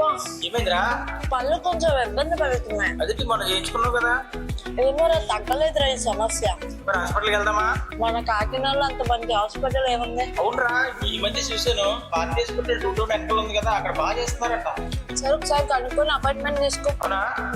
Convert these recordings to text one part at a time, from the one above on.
ఏమైందిరా? పళ్ళు కొంచెం ఇబ్బంది పడుతున్నాయి. అదే మనం చేయించుకున్నావు కదా? ఏమో రా తగ్గలేదురా ఈ సమస్య. మరి హాస్పిటల్కి వెళ్దామా? మన కాకినాడలో అంత మంచి హాస్పిటల్ ఏముంది? అవునరా ఈ మధ్య చూసాను పార్టీ హాస్పిటల్ టూ టూ నెక్కలు ఉంది కదా అక్కడ బాగా చేస్తున్నారట. సరే ఒకసారి కనుక్కొని అపాయింట్మెంట్ తీసుకో.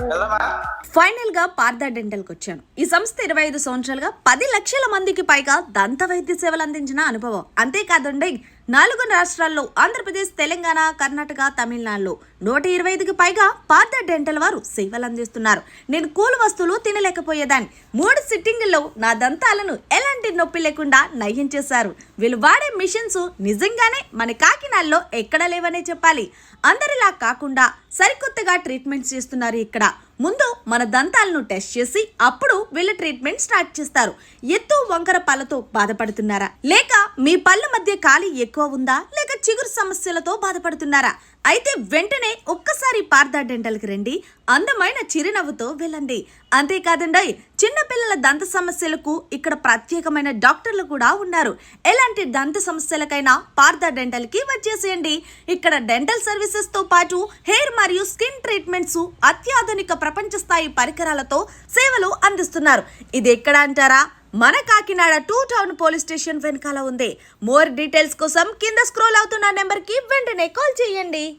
వెళ్దామా? ఫైనల్గా పార్థ డెంటల్కి వచ్చాను. ఈ సంస్థ ఇరవై ఐదు సంవత్సరాలుగా పది లక్షల మందికి పైగా దంత వైద్య సేవలు అందించిన అనుభవం. అంతేకాదండి నాలుగు రాష్ట్రాల్లో ఆంధ్రప్రదేశ్ తెలంగాణ కర్ణాటక తమిళనాడులో నూట ఇరవై ఐదుకి పైగా పార్థ డెంటల్ వారు సేవలు అందిస్తున్నారు. నేను కూల్ వస్తువులు తినలేకపోయేదాన్ని. మూడు సిట్టింగుల్లో నా దంతాలను ఎలాంటి నొప్పి లేకుండా నయం చేశారు. వీళ్ళు వాడే మిషన్స్ నిజంగానే మన కాకినాడలో ఎక్కడ లేవనే చెప్పాలి. అందరిలా కాకుండా సరికొత్తగా ట్రీట్మెంట్స్ చేస్తున్నారు ఇక్కడ. ముందు మన దంతాలను టెస్ట్ చేసి అప్పుడు వీళ్ళ ట్రీట్మెంట్ స్టార్ట్ చేస్తారు. ఎత్తు వంకర పళ్ళతో బాధపడుతున్నారా? లేక మీ పళ్ళ మధ్య ఖాళీ ఎక్కువ ఉందా? లేక చిగురు సమస్యలతో బాధపడుతున్నారా? అయితే వెంటనే ఒక్కసారి పార్థ డెంటల్కి రండి. అందమైన చిరునవ్వుతో వెళ్ళండి. అంతేకాదండి చిన్నపిల్లల దంత సమస్యలకు ఇక్కడ ప్రత్యేకమైన డాక్టర్లు కూడా ఉన్నారు. ఎలాంటి దంత సమస్యలకైనా పార్థ డెంటల్కి వచ్చేసేయండి. ఇక్కడ డెంటల్ సర్వీసెస్తో పాటు హెయిర్ మరియు స్కిన్ ట్రీట్మెంట్స్ అత్యాధునిక ప్రపంచ స్థాయి పరికరాలతో సేవలు అందిస్తున్నారు. ఇది ఎక్కడ అంటారా? మన Kakinada two town police station వెనకాల ఉంది. మోర్ డీటెయిల్స్ కోసం కింద స్క్రోల్ అవుతున్న నెంబర్కి వెంటనే కాల్ చేయండి.